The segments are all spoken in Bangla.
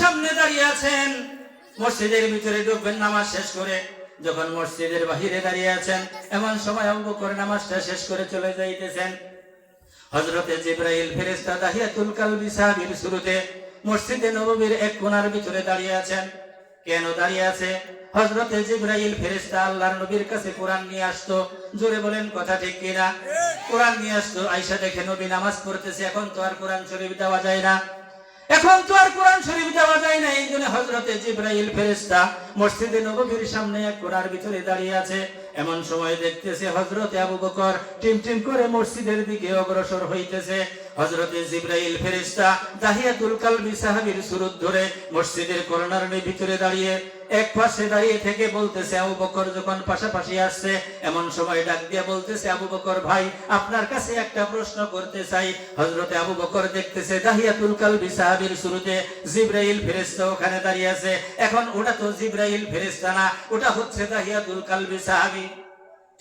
সামনে দাঁড়িয়ে আছেন। মসজিদের ভিতরে ঢুকবেন, নামাজ শেষ করে যখন মসজিদের বাহিরে দাঁড়িয়ে আছেন, এমন সময় আবু বকর নামাজটা শেষ করে চলে যাইতেছেন। হজরতে জিব্রাইল ফেরেস্তা দাহিয়াতুল কালবি সাহাবীর শুরুতে মসজিদে নববীর এক কোণার ভিতরে দাঁড়িয়ে আছেন। কেন দাঁড়িয়ে আছে? হজরতে জিব্রাইল ফেরেস্তা আল্লাহর নবীর কাছে কোরআন নিয়ে আসতো। জোরে বলেন, কথা ঠিক কিনা? কোরআন নিয়ে আসতো। আইসা দেখে নবী নামাজ পড়তেছে, এখন তো আর কোরআন শরীফ দেওয়া যায় না। এখন তো আর কোরআন শরীফ দেওয়া যায় না, এই জন্য হজরতে জিব্রাইল ফেরেস্তা মসজিদে নবীর সামনে এক কোরআর ভিতরে দাঁড়িয়ে আছে। এমন সময় দেখতেছে হজরতে আবু বকর টিম টিম করে মসজিদের দিকে অগ্রসর হইতেছে। হজরতে জিব্রাইল ফেরেস্তা দাহিয়াতুল কালবি সাহাবীর সুরত ধরে মসজিদের কর্নার ভিতরে দাঁড়িয়ে এক পাশে দাঁড়িয়ে থেকে বলতেছে, আবু বকর যখন পাশাপাশি আসছে, এমন সময় ডাক দিয়ে বলতেছে, আবু বকর ভাই, আপনার কাছে একটা প্রশ্ন করতে চাই। হজরতে আবু বকর দেখতেছে দাহিয়াতুল কালবি সাহাবীর শুরুতে জিব্রাইল ফেরেশতা ওখানে দাঁড়িয়ে আছে। এখন ওটা তো জিব্রাইল ফেরেশতা না, ওটা হচ্ছে দাহিয়াতুল কালবি সাহাবী।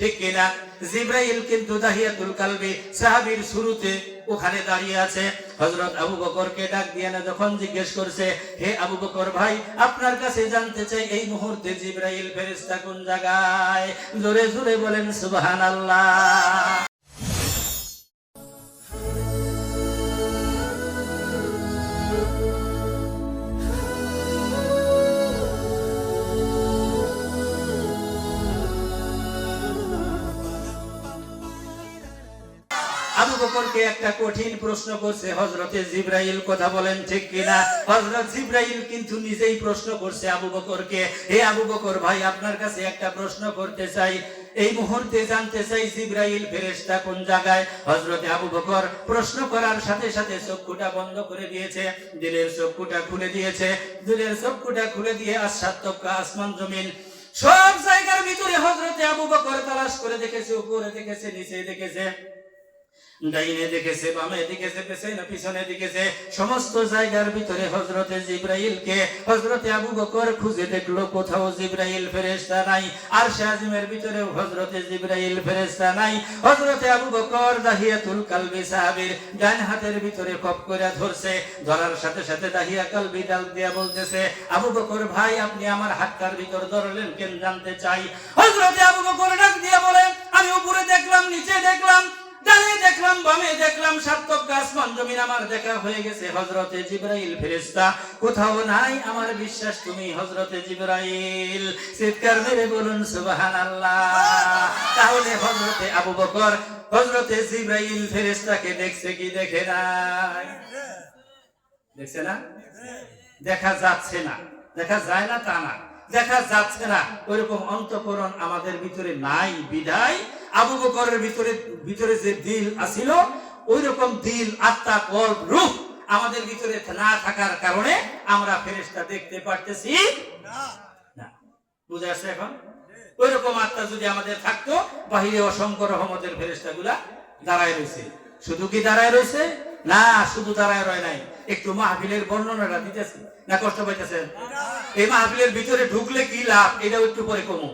ঠিক কিনা? জিব্রাইল কিন্তু দাহিয়াতুল কালবি সাহাবীর শুরুতে ওখানে দাঁড়িয়ে আছে। হযরত আবু বকরকে ডাক দিয়ে না যখন জিজ্ঞেস করছে, হে আবু বকর ভাই, আপনার কাছে জানতে চাই, এই মুহূর্তে জিব্রাইল ফেরেশতা কোন জায়গায়? জোরে জোরে বলেন, সুবহানাল্লাহ। বকরকে একটা কঠিন প্রশ্ন করছে হজরতে জিব্রাইল কথা বলেন ঠিক কিনা? হজরত জিব্রাইল কিন্তু নিজেই প্রশ্ন করছে আবু বকরকে, হে আবু বকর ভাই, আপনার কাছে একটা প্রশ্ন করতে চাই। এই মুহূর্তে জানতে চাই জিব্রাইল ফেরেশতা কোন জায়গায়? হজরতে আবু বকর প্রশ্ন করার সাথে সাথে চক্ষুটা বন্ধ করে দিয়েছে, দিলের চক্ষুটা খুলে দিয়েছে, দিলের চক্ষুটা খুলে দিয়ে আসাত্তকা আসমান জমিন, সব জায়গার ভিতরে হজরতে আবু বকর তালাশ করে দেখেছে, উপরে দেখেছে, নিচে দেখেছে। ডাইনে দেখেছে বামে দেখেছে পেছনে, পিছনে দেখেছে সমস্ত জায়গার ভিতরে হজরতে জিব্রাইলকে হজরতে আবু বকর খুঁজে দেখল, কোথাও জিব্রাইল ফেরেশতা নাই, আর শাহিমের ভিতরেও হজরতে জিব্রাইল ফেরেশতা নাই। হজরতে আবু বকর দাহিয়াতুল কালবি সাহাবীর ডান হাতের ভিতরে কপ করে ধরছে, ধরার সাথে সাথে দাহিয়া কালবি ডাল দিয়া বলতেছে, আবু বকর ভাই, আপনি আমার হাতটার ভিতর ধরলেন কেন জানতে চাই? হজরতে আবু বকর ডাক দিয়া বলে, আমি উপরে দেখলাম, নিচে দেখলাম দেখা তাহলে হজরতে আবু বকর হজরতে জিব্রাইল ফেরেশতাকে দেখছে কি দেখে নাই? দেখছে না? দেখা যাচ্ছে না। দেখা যায় না তা না। দেখা যাচ্ছে না। ওইরকম অন্তকরণ আমাদের ভিতরে নাই, বিদায়। আবু বকরের ভিতরে ভিতরে যে দিল আছিল ওই রকম দিল আত্মা কল রূপ আমাদের ভিতরে না থাকার কারণে আমরা ফেরেশতা দেখতে পারতেছি না। বুঝে আসছে এখন? ওই রকম আত্মা যদি আমাদের থাকতো বাহিরে অসংখ্য রহমতের ফেরেশতা গুলা দাঁড়ায় রয়েছে। শুধু কি দাঁড়ায় রয়েছে? না শুধু দাঁড়ায় রয় নাই। একটু মাহফিলের বর্ণনাটা দিতেছে। না কষ্ট পাইতেছেন? এই মাহফিলের ভিতরে ঢুকলে কি লাভ? এটাও একটু পরে কমু।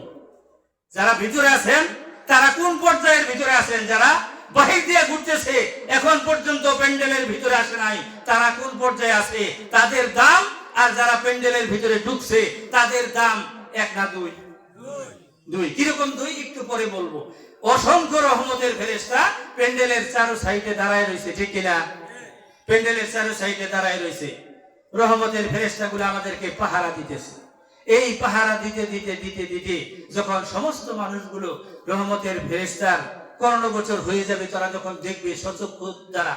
যারা ভিতরে আছেন তারা কোন পর্যায়ের ভিতরে আছেন? যারা বাহির দিয়ে ঘুরতেছে, এখন পর্যন্ত প্যান্ডেলের ভিতরে আসে নাই। তারা কোন পর্যায়ে আছে? তাদের দাম আর যারা প্যান্ডেলের ভিতরে ঢুকছে, তাদের দাম এক না দুই? দুই। কীরকম দুই? একটু পরে বলব। অসংখ্য রহমতের ফেরেস্তা প্যান্ডেলের চারো সাইডে দাঁড়ায় রয়েছে, ঠিক কিনা? প্যান্ডেলের চারো সাইডে দাঁড়ায় রয়েছে। রহমতের আমাদেরকে পাহারা দিতেছে। এই পাহারা দিতে দিতে দিতে দিতে যখন সমস্ত মানুষগুলো রহমতের ফেরেস্তার কর্ণগোচর হয়ে যাবে, তারা যখন দেখবে সচক্ষু দ্বারা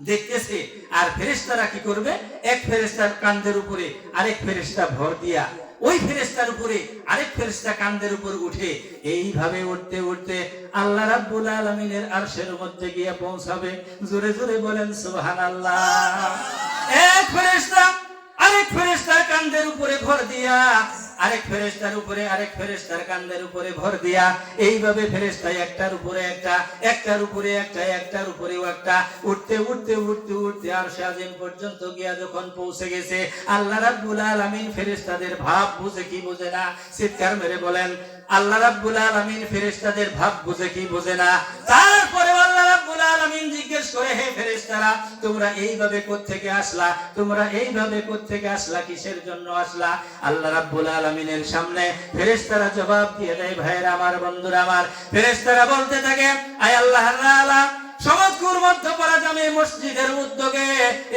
দেখতেছে, আর ফেরেস্তারা কি করবে? এক ফেরেস্তার কান্দের উপরে আরেক ফেরেস্তা ভর দিয়া ওই ফেরেস্তার উপরে আরেক ফেরেস্তা কান্দের উপর উঠে এইভাবে উঠতে উঠতে আল্লাহ রাব্বুল আলামিনের আরশের মধ্যে গিয়ে পৌঁছাবে। জোরে জোরে বলেন, সুবহানাল্লাহ। এক ফেরেস্তা আরেক ফেরেস্তার কান্দের উপরে ভর দিয়া আরেক ফেরেস্তার উপরে, আরেক ফেরেস্তার কান্দের উপরে ভর দিয়া এইভাবে ফেরেস্তা একটার উপরে একটা, একটার উপরে একটা, একটার উপরেও একটা। উঠতে উঠতে উঠতে উঠতে আর সাজিম পর্যন্ত গিয়া যখন পৌঁছে গেছে, আল্লাহ রাব্বুল আলামিন ফেরেস্তাদের ভাব বুঝে কি বুঝে না? চিৎকার মেরে বলেন, আল্লাহ রাব্বুল আলামিন ফেরেশতাদের ভাব বুঝে কি বুঝে না? তারপরে আলামিন জিজ্ঞেস করে, হে ফেরেশতারা, তোমরা এইভাবে কোত্থেকে আসলা? তোমরা এইভাবে কোত্থেকে আসলা? কিসের জন্য আসলা? আল্লাহ রাব্বুল আলামিনের সামনে ফেরেশতারা জবাব দিয়ে দেয় ভাইরা আমার, বন্ধুরা আমার। ফেরেশতারা বলতে থাকে, আয় আল্লাহ তাআলা সমতকুর মধ্যপাড়া জামে মসজিদের উদ্যোগে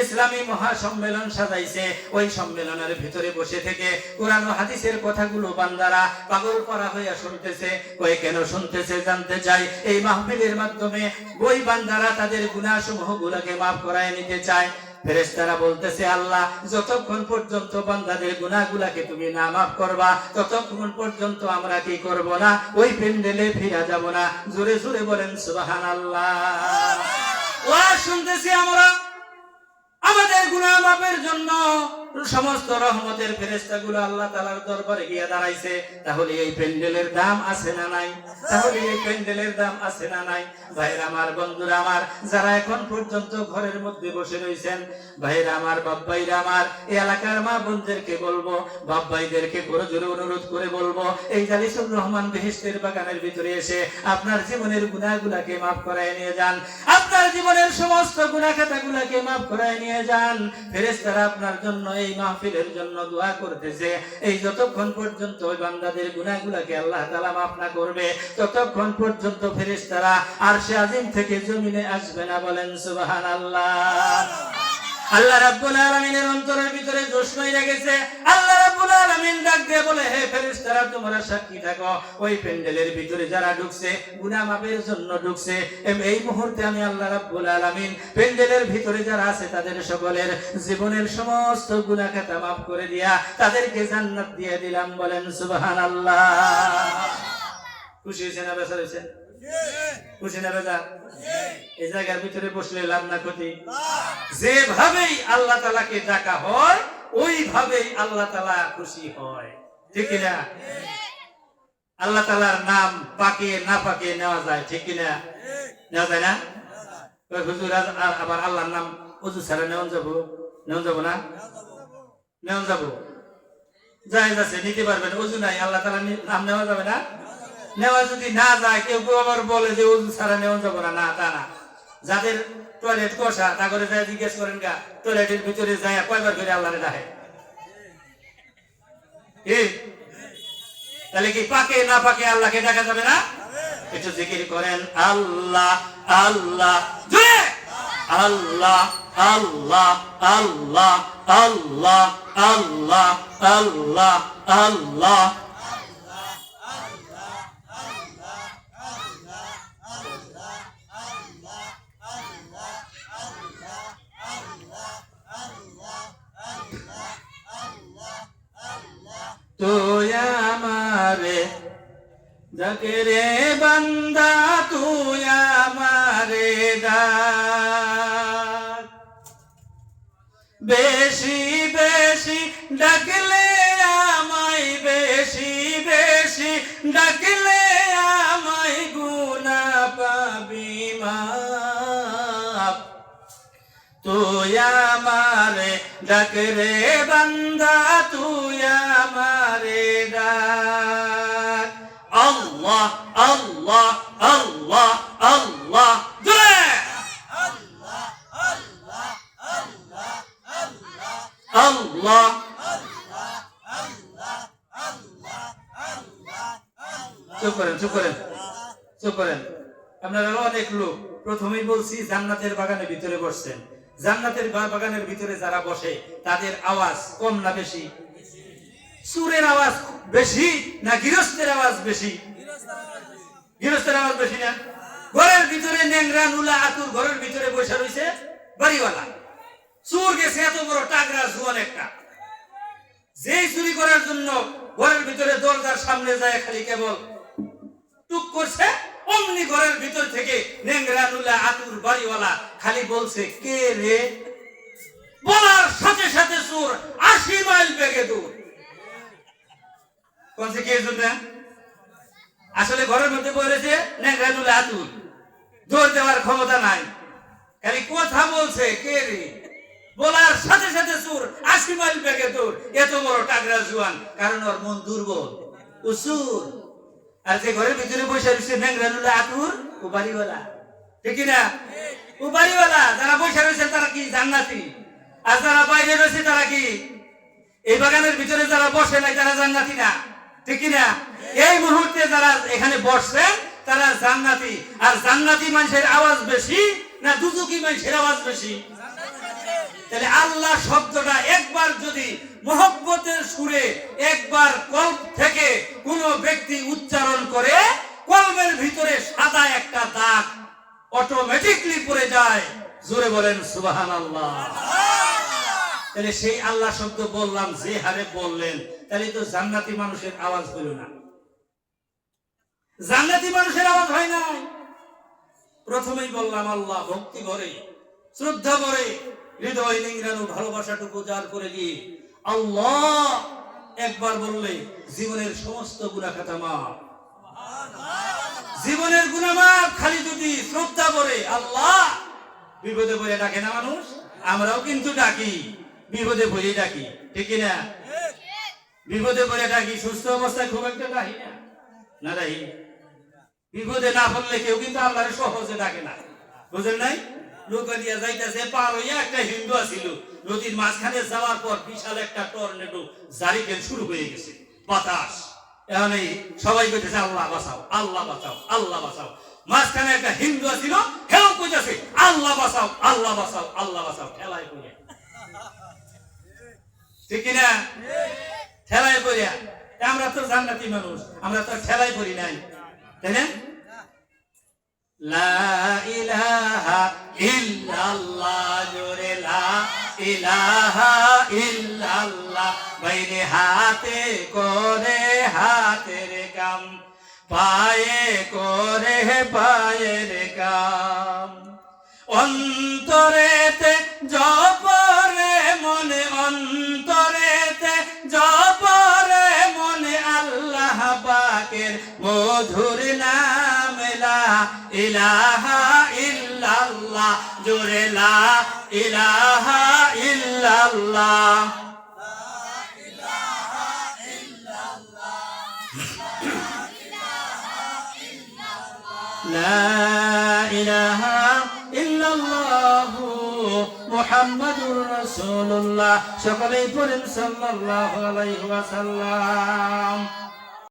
ইসলামী মহাসম্মেলন সাজাইছে। ওই সম্মেলনের ভিতরে বসে থেকে কোরআন হাদিসের কথাগুলো বান্দারা পাগল করা হইয়া শুনতেছে ওই কেন শুনতেছে জানতে চাই। এই মাহফিলের মাধ্যমে ওই বান্দারা তাদের গুণাসমূহ গুলাকে মাফ করায় নিতে চায়। ফেরেশতারা বলতেছে, আল্লাহ, যতক্ষণ পর্যন্ত বান্দাদের গুনাহগুলাকে তুমি না মাফ করবা, ততক্ষণ পর্যন্ত আমরা কি করব না? ওই পেন্ডেলে ফিরা যাব না। জোরে জোরে বলেন, সুবহানাল্লাহ। ওয়া শুনতেছি আমরা। আমাদের গুনাহ মাফের জন্য সমস্ত রহমতের ফেরেশতাগুলো আল্লাহ তাআলার দরবারে গিয়ে দাঁড়াইছে। তাহলে এই পেন্ডেলের দাম আছে না নাই? তাহলে এই পেন্ডেলের দাম আছে না নাই? ভাইরা আমার, বন্ধুরা আমার, যারা এখন পর্যন্ত ঘরের মধ্যে বসে রয়েছেন ভাইরা আমার বাব্বাইরা আমার, এই এলাকার মা বোনদেরকে বলব বাব্বাইদেরকে করে জোরে অনুরোধ করে বলব, এই জালিসুর রহমান বেহেশতের বাগানের ভিতরে এসে আপনার জীবনের গুনাহগুলাকে মাফ করায় নিয়ে যান। আপনার জীবনের সমস্ত গুনাহ খাতাগুলাকে মাফ করায় নিয়ে যান। ফেরেশতারা আপনার জন্য এই মাহফিলের জন্য দোয়া করতেছে। এই যতক্ষণ পর্যন্ত ওই বান্দাদের গুণাগুলাকে আল্লাহ তালা মাফ না করবে, ততক্ষণ পর্যন্ত ফেরেশতারা সে আজিম থেকে জমিনে আসবে না বলেন সুবাহান আল্লাহ রাব্বুল আলামিনের অন্তরের ভিতরে জোশ নইরা গেছে। আল্লাহ রাব্বুল আলামিন ডাক দিয়ে বলে, হে ফেরেশতারা, তোমরা সাক্ষী থাকো। ওই প্যান্ডেলের ভিতরে যারা ঢুকছে গুনাহ মাপের জন্য ঢুকছে। এই মুহূর্তে আমি আল্লাহ রাব্বুল আলামিন প্যান্ডেলের ভিতরে যারা আছে, তাদের সকলের জীবনের সমস্ত গুনাহ খাতা মাফ করে দিয়া তাদেরকে জান্নাত দিয়ে দিলাম। বলেন, সুবহানাল্লাহ। খুশি হয়েছে না বেচার হয়েছে না বেজা এই জায়গার ভিতরে বসলে লাভ না ক্ষতি? যেভাবেই আল্লাহ তালাকে ডাকা হয় ওইভাবেই আল্লাহ তালা খুশি হয়। ঠিক কিনা? আল্লাহ তালার নাম পাকে না পাকে নেওয়া যায় ঠিক কিনা? নেওয়া যায় না? হুজুর আবার আল্লাহর নাম উজু ছাড়া নেওয়া যাব? নেওয়া যাব না? নেওয়া যাব। যাই নিতে পারবেন উজু নাই আল্লাহ তালা নাম নেওয়া যাবে না? নেওয়া যদি না যায় কেউ কেউ আবার বলে যে উজু ছাড়া নেওয়া যাব না। না তা না। যাদের টয়লেট কষা তা করে যায় জিজ্ঞেস করেন গা টয়লেটের ভিতরে যায় কয়বার করে আল্লাহরে এই, তাহলে কি পাকে না পাকে আল্লাহকে দেখা যাবে না? একটু জিকির করেন আল্লাহ আল্লাহ। আল্লাহ আল্লাহ আল্লাহ আল্লাহ আল্লাহ আল্লাহ আল্লাহ। তুই আমারে, যাকে রে বান্দা তুই আমারে ডাক। বেশি বেশি ডাকলে আমায় বেশি বেশি ডাকলে আমায় গুনা পাবি মাপ। তুই আমারে ডাক রে বান্দা তুই আমারে ডাক আল্লাহ আল্লাহ আল্লাহ আল্লাহ আল্লাহ চুপ করেন আপনারা অনেক লোক, প্রথমেই বলছি, জান্নাতের বাগানের ভিতরে বসছেন। জান্নাতের বাগানের ভিতরে যারা বসে, তাদের আওয়াজ কম না বেশি? সুরের আওয়াজ বেশি না গৃহস্থের আওয়াজ বেশি? গৃহস্থের আওয়াজ বেশি না? ঘরের ভিতরে নেংরা নুলা, আতুর ঘরের ভিতরে বসে রয়েছে বাড়িওয়ালা। চোর গেছে এত বড় টাগরা জুয়ান একটা। যেই চুরি করার জন্য ঘরের ভিতরে দরজার সামনে যায় খালি কেবল। টুক করছে, অমনি ঘরের ভিতর থেকে নেংরা নুলা, আতুর বাড়িওয়ালা খালি বলছে, কে রে? বলার সাথে সাথে চোর আশি মাইল বেগে দূর। কোনছে কে জন্য? আসলে ঘরের মধ্যে বলেছে নেংরা নুলা আতুর জোর দেওয়ার ক্ষমতা নাই। খালি কথা বলছে, কে রে? বলার সাথে সাথে চোর আশি মাইল বেগে দূর এত বড় টাগরা জুয়ান, কারণ ওর মন দুর্বল। চোর আর যে ঘরের ভিতরে বসে রয়েছে নেংরানুল্লাহ আতুর ও বাড়িওয়ালা। ঠিক না ও বাড়িওয়ালা, যারা বসে রয়েছে তারা কি জান্নাতি? আর যারা বাইরে রয়েছে তারা কি? এই বাগানের ভিতরে যারা বসে নাই তারা জান্নাতি না? ঠিক না এই মুহূর্তে যারা এখানে বসছেন তারা জান্নাতি। আর জান্নাতি মানুষের আওয়াজ বেশি না দুজুকি মানুষের আওয়াজ বেশি? তাহলে আল্লাহ শব্দটা একবার যদি সুরে একবার কল্প থেকে কোন ব্যক্তি উচ্চারণ করে কলমের ভিতরে সাদা একটা দাগ অটোমেটিকলি পড়ে যায়। জোরে বলেন সুবাহান আল্লাহ তাহলে সেই আল্লাহ শব্দ বললাম, যে হারে বললেন তাহলে তো জান্নাতি মানুষের আওয়াজ হইল না। জান্নাতি মানুষের আওয়াজ হয় না প্রথমেই বললাম, আল্লাহ ভক্তি করে, শ্রদ্ধা করে, হৃদয় নিংড়ানো ভালোবাসাটুকু জাল করে দিয়ে আল্লাহ একবার বললে, জীবনের সমস্ত গুণা খাতা মাফ। জীবনের গুণামাপ খালি যদি শ্রদ্ধা করে, আল্লাহ বিপদে পড়ে ডাকে না মানুষ, আমরাও কিন্তু ডাকি, বিপদে পড়ে ডাকি, ঠিক না বিপদে পড়ে ডাকি সুস্থ অবস্থায় খুব একটা ডাকি না। না ডাকি বিপদে না পড়লে কেউ কিন্তু আল্লাহর সহজে ডাকে না। বুঝলেন নাই? নৌকা দিয়ে যাইতেছে, পার হইয়া একটা হিন্দু আছিল নদীর মাঝখানে যাওয়ার পর বিশাল একটা টর্নেডো জারিকেল শুরু হয়ে গেছে। বাতাস। এখন এই সবাই কইতেছে, আল্লাহ বাঁচাও আল্লাহ বাঁচাও আল্লাহ বাঁচাও। মাঝখানে একটা হিন্দু আছিল হেও কইতেছে, আল্লাহ বাঁচাও আল্লাহ বাঁচাও আল্লাহ বাঁচাও। ঠেলায় পড়ে ঠিক কি না ঠেলায় পড়িয়া। আমরা তো জান্নাতি মানুষ, আমরা তো ঠেলায় পড়ি নাই। তাই না? বাইরে হাতে করে হাতের কাম, পায়ে করে পায়ের কাম। অন্তরেতে ইলাহা ইল্লাল্লাহ জোরে লা ইলাহা ইল্লাল্লাহ لا إله إلا الله محمد رسول الله সকলেই পড়েন সাল্লাল্লাহু আলাইহি ওয়াসাল্লাম